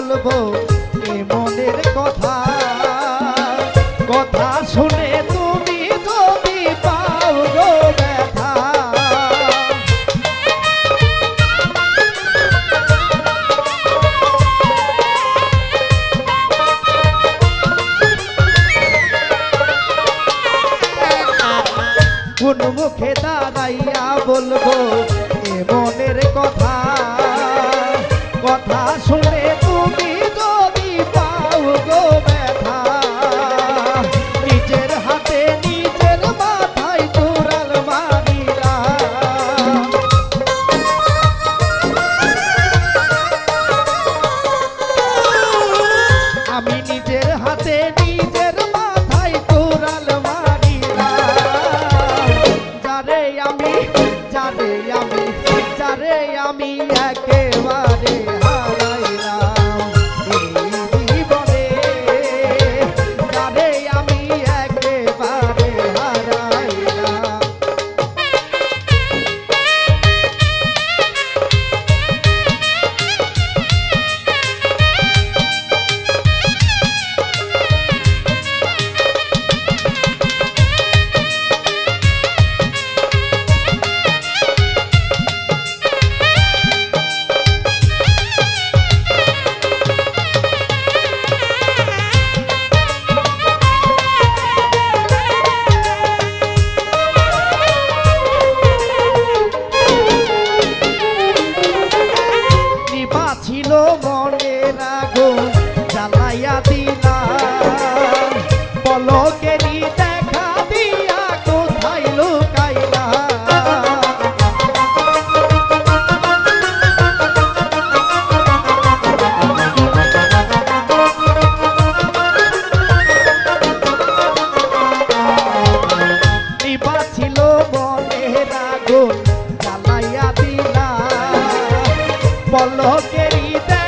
বলব, এ মনের কথা। কথা শুনে তুমি তুমি পাও গো ব্যথা। কোন মুখে দাঁড়াইয়া বলব, এ মনের কথা। কথা শুনে পলকেরই দেখা দিয়া কোথায় লুকাইলা? নিবা ছিল বনের আগুন জ্বালাইয়া দিলা। পলকেরই দেখা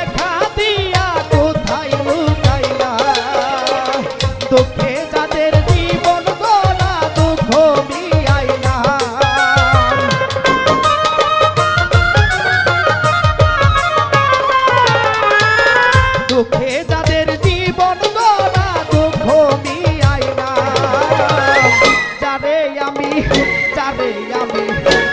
আমি আমি